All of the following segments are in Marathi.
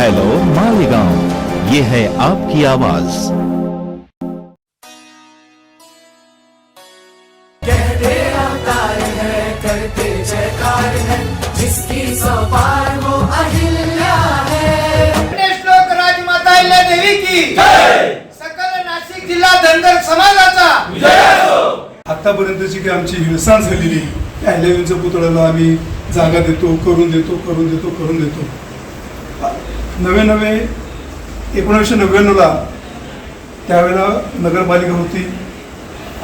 हेलो मालेगांव ये है आपकी आवाज कहते अवतार है करते जयकार है जिसकी सौपार वो अहिल्या है। श्लोक राजमाता अहिल्या देवी की सकल नाशिक जिल्हा धनगर समाजाचा। आतापर्यंतची काही आमची हिळसाण झालेली त्या अहिल्यादेवींच्या पुतळ्याला आम्ही जागा देतो करून देतो करून देतो करून देतो. नवे नवे एकोणीसशे नव्याण्णवला त्यावेळेला नगरपालिका होती.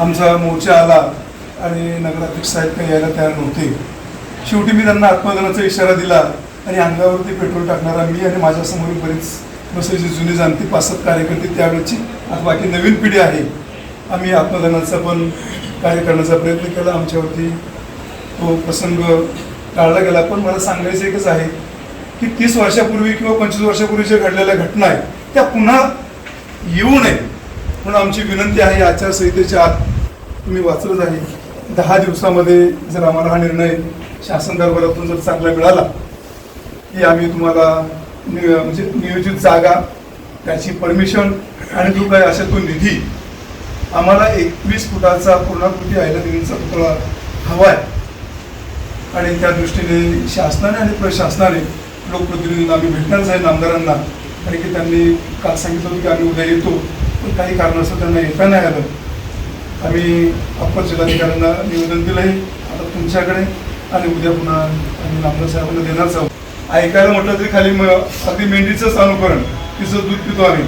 आमचा मोर्चा आला आणि नगराध्यक्ष साहेब काही यायला तयार नव्हते. शेवटी मी त्यांना आत्मदानाचा इशारा दिला आणि अंगावरती पेट्रोल टाकणारा मी आणि माझ्यासमोर बरीच बसायची जुनी जाणती पाच सात कार्यकर्ते त्यावेळेची आता बाकी नवीन पिढी आहे. आम्ही आत्मदानाचा पण कार्य करण्याचा प्रयत्न केला. आमच्यावरती तो प्रसंग टाळला गेला. पण मला सांगायचं एकच आहे की तीस वर्षापूर्वी किंवा पंचवीस वर्षापूर्वी जे घडलेल्या घटना आहेत त्या पुन्हा येऊ नये म्हणून आमची विनंती आहे आचारसंहितेच्या आत तुम्ही वाचलंच आहे. दहा दिवसामध्ये जर आम्हाला हा निर्णय शासन दरबारातून जर चांगला मिळाला की आम्ही तुम्हाला म्हणजे नियोजित जागा त्याची परमिशन आणि जो काय असेल तो निधी आम्हाला एकवीस फुटाचा पूर्णाकृती देवींचा पुतळा हवा आहे. आणि त्या दृष्टीने शासनाने आणि प्रशासनाने लोकप्रतिनिधींना आम्ही भेटणारच आहे आमदारांना कारण की त्यांनी काल सांगितलं होतं की आम्ही उद्या येतो पण काही कारणास्तव त्यांना येता नाही आलं. आम्ही अप्पर जिल्हाधिकाऱ्यांना निवेदन दिलं आहे आता तुमच्याकडे आणि उद्या पुन्हा आम्ही नामदार साहेबांना देणारच आहोत. ऐकायला म्हटलं तरी खाली म- अगदी मेंढीचंच अनुकरण तिचं दूध पितो आम्ही.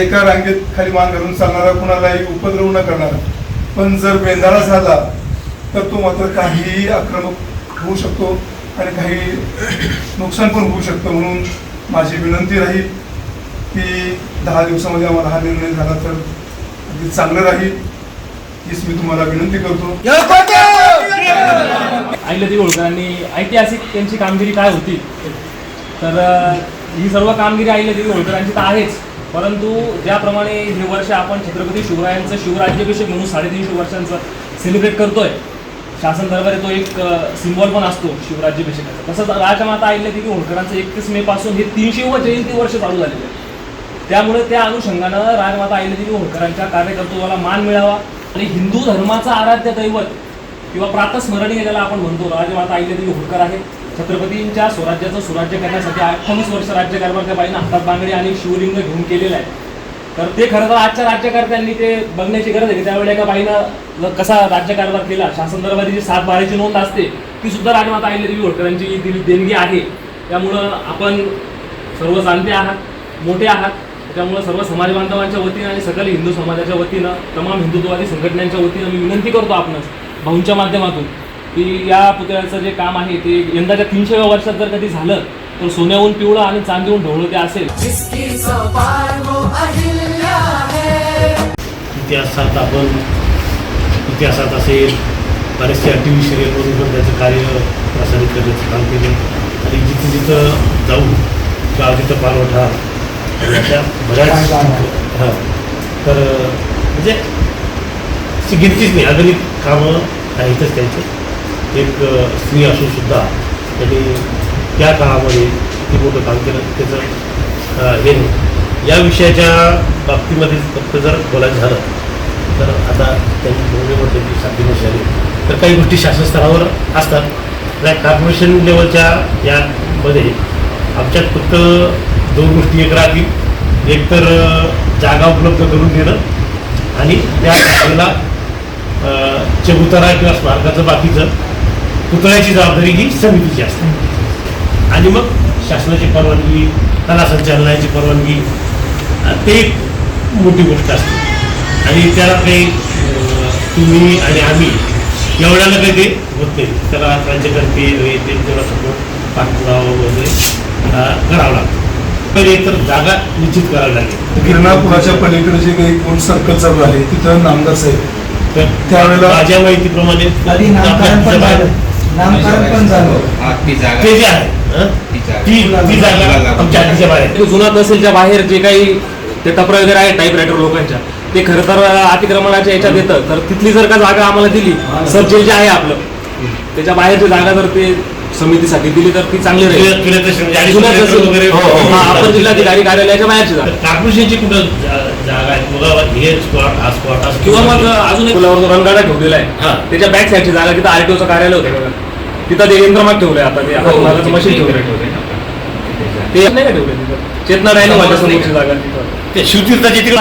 एका रांगेत खाली मान घालून चालणारा कुणालाही उपद्रव न करणारा. पण जर बेंधाळा झाला तर तो मात्र काहीही आक्रमक होऊ शकतो. आणि काही नुकसान पण होऊ शकतं म्हणून माझी विनंती राहील की दहा दिवसामध्ये आम्हाला हा निर्णय झाला तर अगदी चांगलं राहील हीच मी तुम्हाला विनंती करतो. अहिल्यादेवी होळकरांनी ऐतिहासिक त्यांची कामगिरी काय होती? तर ही सर्व कामगिरी अहिल्यादेवी होळकरांची तर आहेच. परंतु ज्याप्रमाणे हे वर्ष आपण छत्रपती शिवरायांचं शिवराज्याभिषेक म्हणून साडेतीनशे वर्षांचं सेलिब्रेट करतोय शासन दरबारी तो एक सिम्बॉल पण असतो शिवराज्याभिषेकाचा तसंच राजमाता अहिल्यादेवी होळकरांचं एकतीस मे पासून हे तीनशे व जयंती वर्ष चालू झालेले आहे. त्यामुळे त्या अनुषंगानं राजमाता अहिल्यादेवी होळकरांच्या कार्यकर्तृत्वाला मान मिळावा आणि हिंदू धर्माचा आराध्य दैवत किंवा प्रातस्मरणीय ज्याला आपण म्हणतो राजमाता अहिल्यादेवी होळकर आहे. छत्रपतींच्या स्वराज्याचं सुराज्य करण्यासाठी अठ्ठावीस वर्ष राज्यकारभार त्या बाईनं हातात बांगडी आणि शिवलिंग घेऊन केलेलं आहे. तर ते खरं तर आजच्या राज्यकर्त्यांनी ते बघण्याची गरज आहे की त्यावेळी एका बाईनं कसा राज्यकारभार केला शासन दरबारी जी सात बाराची नोंद असते ती सुद्धा राजमाता अहिल्यादेवी होळकरांची दिली देणगी आहे त्यामुळं आपण सर्व जाणते आहात मोठे आहात. त्यामुळं सर्व समाज बांधवांच्या वतीनं आणि सकल हिंदू समाजाच्या वतीनं तमाम हिंदुत्ववादी संघटनांच्या वतीनं मी विनंती करतो आपणच भाऊंच्या माध्यमातून की या पुतळ्याचं जे काम आहे ते यंदाच्या तीनशेव्या वर्षात जर कधी झालं तर सोन्याहून पिवळं आणि चांदीहून ढवळं ते असेल. इतिहासात आपण इतिहासात असेल बरेचसे टी व्ही सिरियलमधून पण त्याचं कार्य प्रसारित करण्याचं काम केले आणि जिथं जिथं जाऊन गाव तिथं पालवठा अशा बऱ्याच हां. तर म्हणजे अशी गिनतीच नाही. अगणित कामं आहेतच त्यांचे. एक स्त्री असून सुद्धा त्यांनी त्या काळामध्ये किती मोठं काम केलं त्याचं हे नाही. या विषयाच्या बाबतीमध्ये फक्त जर बोलायचं झालं तर आता त्यांनी बोलणे म्हटलं की साध्य झाली तर काही गोष्टी शासन स्तरावर असतात. त्या कॉर्पोरेशन लेवलच्या यामध्ये आमच्यात फक्त दोन गोष्टी एक राहतील. एक तर जागा उपलब्ध करून देणं आणि त्या जागेला चबुतारा किंवा स्मारकाचं बाकीचं पुतळ्याची जबाबदारी ही समितीची असते. आणि मग शासनाची परवानगी कला संचालनाची परवानगी ते एक मोठी गोष्ट असते आणि त्याला काही तुम्ही आणि आम्ही एवढ्याला काही ते होत नाही त्याला राज्यकर्ते ते त्याला सपोर्ट पाठपुरावा वगैरे अ, करावा लागतो पहिले तर जागा निश्चित करावी लागेल गिरणापुराच्या पलीकडे जे काही कोण सर्कल चालू आहे तिथं नामदार साहेब तर त्यावेळेला- माझ्या माहितीप्रमाणे आधी नामकरण पण झालं नामकरण पण झालं हा, ती जागा ते जे आहे हं? ती जागा. ती ती जागा आमच्या हातीच्या बाहेर. जुना तहसीलच्या बाहेर जे काही ते टपरं वगैरे आहे टाईप रायटर लोकांच्या. ते खरं तर अतिक्रमणाच्या याच्यात येतं. तर तिथली जर का जागा आम्हाला दिली सब जेल जे आहे आपलं त्याच्या बाहेरची जागा जर ते समितीसाठी दिली तर ती चांगली राहील. हो, हो. आपण जिल्हाधिकारी कार्यालयाच्या बाहेरची जागा. कुठं जा- किंवा मग अजून पुलावर जो रणगाडा ठेवलेला. आहे. त्याच्या बॅक साईडची जागा तिथं आरटीओचं कार्यालय होतं तिथं ते यंत्रमाग ठेवलंय आता ते हो, मशीन ठेवलंय. ते नाही का ठेवलंय तिथं? चेतना डायनोमाच्या समोरची जागा तिथं. ते शिवतीर्थाची तिकडे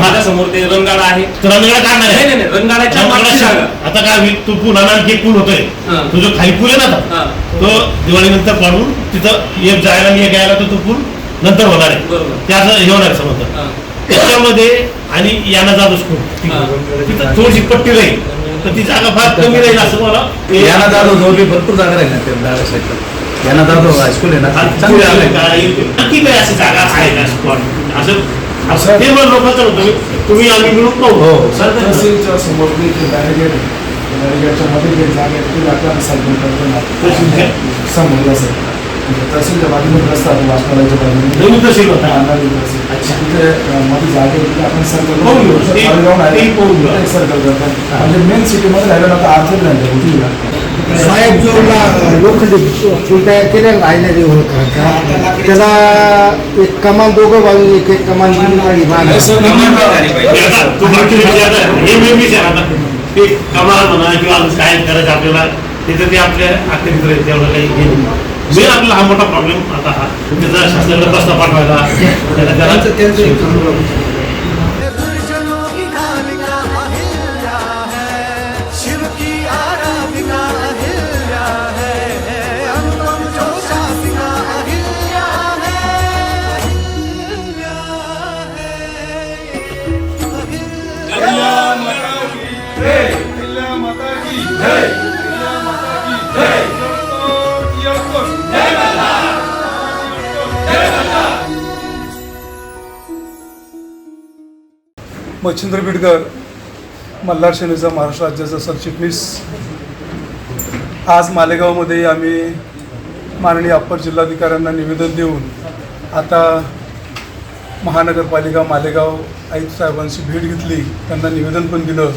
माझ्यासमोर ते रणगाडा आहे. रणगाडा काढणार नाही जागा. आता काय होईल? तो पूल आणि आणखी एक पूल होतोय. हा. तो जो खाली पूल आहे ना आता, हा. तो दिवाळीनंतर पाडून तिथं एक जायला आणि एक यायला तो तो पूल नंतर होणार आहे. बरोबर. हे होणार आहे समजा हा. त्याच्यामध्ये आणि याना स्कूल हा. तिथं थोडीशी पट्टी राहील. तर ती जागा फार कमी राहील असं मला यांना जवळ बी भरपूर जागा राहील ना त्या जागा साईडला यांना जाधव हायस्कूल आहे ना चांगली जागा आहे. काय अशी जागा आहे का स्पॉट असं असं ते मला लोकांचं होतं तुम्ही आम्ही मिळून पाहू हो. सर तहसीलच्या समोर जे ते बॅरिगेड आहे बॅरिगेडच्या मध्ये जे जागा आहे ते आपल्याला साईडला करतो तहसीलच्या? ना समोरला साईड म्हणजे तहसीलच्या बाजूने रस्ता आहे वाचनालयाच्या बाजूने नवीन तहसील होता. अंधारी तहसील. अच्छा. तिथे अं, मध्ये जागा आहे तिथे आपण सर्कल पाहून घेऊ. सर्कल म्हणजे मेन सिटीमध्ये राहिलं ना तर आर्थिक होती साहेब जो ला- लोखंडी पूल तयार केलेला राहिलेली होळकरांचा त्याला एक कमान दोघं बाजू एक एक कमान तू हे मी कमाल म्हणा किंवा अजून काय करायचं आपल्याला तिथं ते आपल्या अखेरीत राहील तेवढं काही नाही. मेन आपला हा मोठा प्रॉब्लेम आता हा. त्याचा शासनाकडे प्रस्ताव पाठवायला त्याला- मच्छिंद्र बिडकर मल्हार सेनेचा महाराष्ट्र राज्याचा सरचिटणीस आज मालेगावमध्ये आम्ही माननीय अप्पर जिल्हाधिकाऱ्यांना निवेदन देऊन आता महानगरपालिका मालेगाव आयुक्त साहेबांची भेट घेतली. त्यांना निवेदन पण दिलं.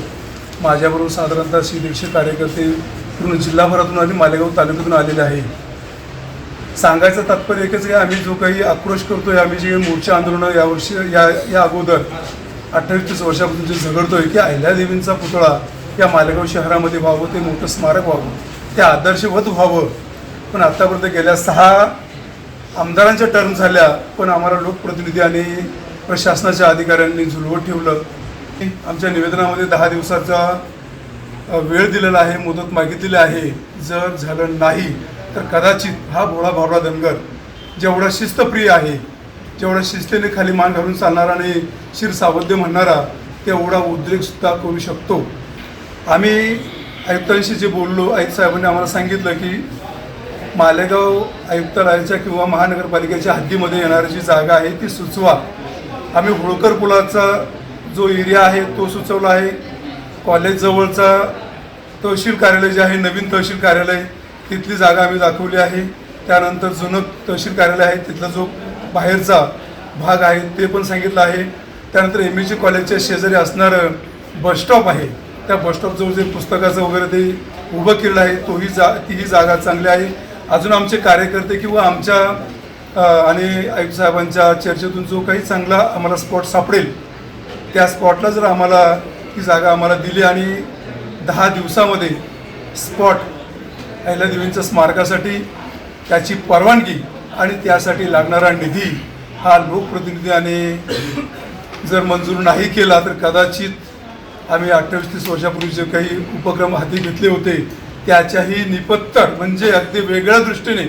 माझ्याबरोबर साधारणतः शे दीडशे कार्यकर्ते पूर्ण जिल्हाभरातून आणि मालेगाव तालुक्यातून आलेले आहे. सांगायचं तात्पर्य एकच आहे आम्ही जो काही आक्रोश करतो आहे आम्ही जे मोर्चा आंदोलनं यावर्षी या या अगोदर अठ्ठावीस तीस वर्षापासून जे झगडतोय की अहिल्यादेवींचा पुतळा या मालेगाव शहरामध्ये व्हावं ते मोठं स्मारक व्हावं ते आदर्शवत व्हावं. पण आत्तापर्यंत गेल्या सहा आमदारांच्या टर्म झाल्या पण आम्हाला लोकप्रतिनिधी आणि प्रशासनाच्या अधिकाऱ्यांनी झुलवत ठेवलं. आमच्या निवेदनामध्ये दहा दिवसाचा वेळ दिलेला आहे मुदत मागितलेली आहे. जर झालं नाही तर कदाचित हा भोळा भावडा दंगर जेवढा शिस्तप्रिय आहे जेवढा शिस्तीने खाली मान घालून चालणारा आणि शिर सावध्य म्हणणारा तेवढा उद्रेकसुद्धा करू शकतो. आम्ही आयुक्तांशी जे बोललो आयुक्त साहेबांनी आम्हाला सांगितलं की मालेगाव आयुक्तालयाच्या किंवा महानगरपालिकेच्या हद्दीमध्ये येणारी जी जागा आहे ती सुचवा. आम्ही होळकर पुलाचा जो एरिया आहे तो सुचवला आहे. कॉलेजजवळचा तहसील कार्यालय जे आहे नवीन तहसील कार्यालय तिथली जागा आम्ही दाखवली आहे. त्यानंतर जुनं तहसील कार्यालय आहे तिथला जो बाहेरचा भाग आहे ते पण सांगितलं आहे. त्यानंतर एम एच कॉलेजच्या शेजारी असणारं बसस्टॉप आहे. त्या बसस्टॉपजवळ जे पुस्तकाचं वगैरे ते उभं केलं आहे तोही जा तीही जागा चांगली आहे. अजून आमचे कार्यकर्ते किंवा आमच्या आणि आयुक्त साहेबांच्या चर्चेतून जो काही चांगला आम्हाला स्पॉट सापडेल त्या स्पॉटला जर आम्हाला ही जागा आम्हाला दिली आणि दहा दिवसामध्ये स्पॉट अहिल्यादेवींच्या स्मारकासाठी त्याची परवानगी आणि त्यासाठी लागणारा निधी हा लोकप्रतिनिधीने जर मंजूर नाही केला तर कदाचित आम्ही अठ्ठावीस तीस वर्षापूर्वी जे काही उपक्रम हाती घेतले होते त्याच्याही निपत्तर म्हणजे अगदी वेगळ्या दृष्टीने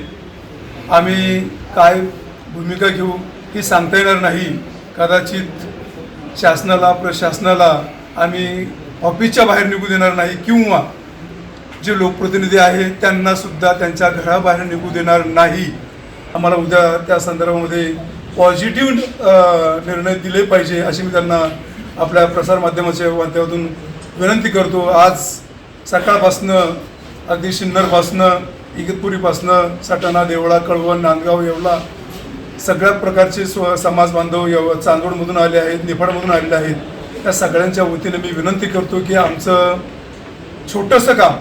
आम्ही काय भूमिका घेऊ ही सांगता येणार नाही. कदाचित शासनाला प्रशासनाला आम्ही ऑफिसच्या बाहेर निघू देणार नाही किंवा जे लोकप्रतिनिधी आहेत त्यांनासुद्धा त्यांच्या घराबाहेर निघू देणार नाही. आम्हाला उद्या त्या संदर्भामध्ये पॉझिटिव्ह निर्णय दिले पाहिजे अशी मी त्यांना आपल्या प्रसारमाध्यमाच्या माध्यमातून विनंती करतो. आज सकाळपासनं अगदी सिन्नरपासनं इगतपुरीपासनं सटाणा देवळा कळवण नांदगाव येवला सगळ्या प्रकारचे स्व समाज बांधव यव चांदोडमधून आले आहेत निफाडमधून आलेले आहेत. त्या सगळ्यांच्या वतीने मी विनंती करतो की आमचं छोटंसं काम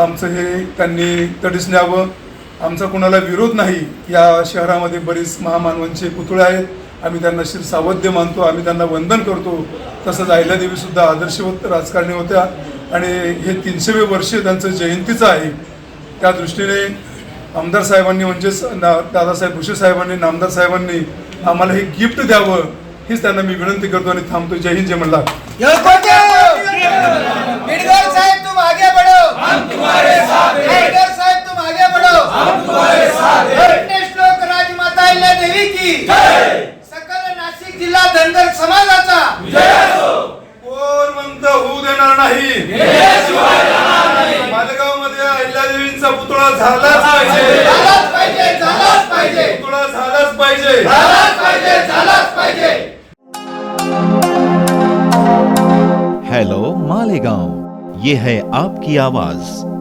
आमचं हे त्यांनी तडीस न्यावं. आमचा कोणाला विरोध नाही. या शहरामध्ये बरीच महामानवांचे पुतळे आहेत. आम्ही त्यांना शिर सावध्य मानतो. आम्ही त्यांना वंदन करतो. तसंच अहिल्यादेवीसुद्धा आदर्शवत राजकारणी होत्या. आणि हे तीनशेवे वर्ष त्यांचं जयंतीचं आहे. त्या दृष्टीने आमदार साहेबांनी म्हणजेच ना दादासाहेब भुसे साहेबांनी नामदार साहेबांनी आम्हाला हे गिफ्ट द्यावं हीच त्यांना मी विनंती करतो आणि थांबतो जय हिंद जय बिडगर साहेब हम तुम्हारे साथ। साथ श्लोक राजमाता अहिल्या देवी की सकल नाशिक जिल्हा धनगर समाजाचा। कोण म्हणत होऊ देणार नाही? मालेगावमध्ये अहिल्यादेवींचा पुतळा झालाच पाहिजे. झालाच पाहिजे झालाच पाहिजे. पुतळा झालाच पाहिजे. झालाच पाहिजे झालाच पाहिजे. हेलो मालेगांव. ये है आपकी आवाज.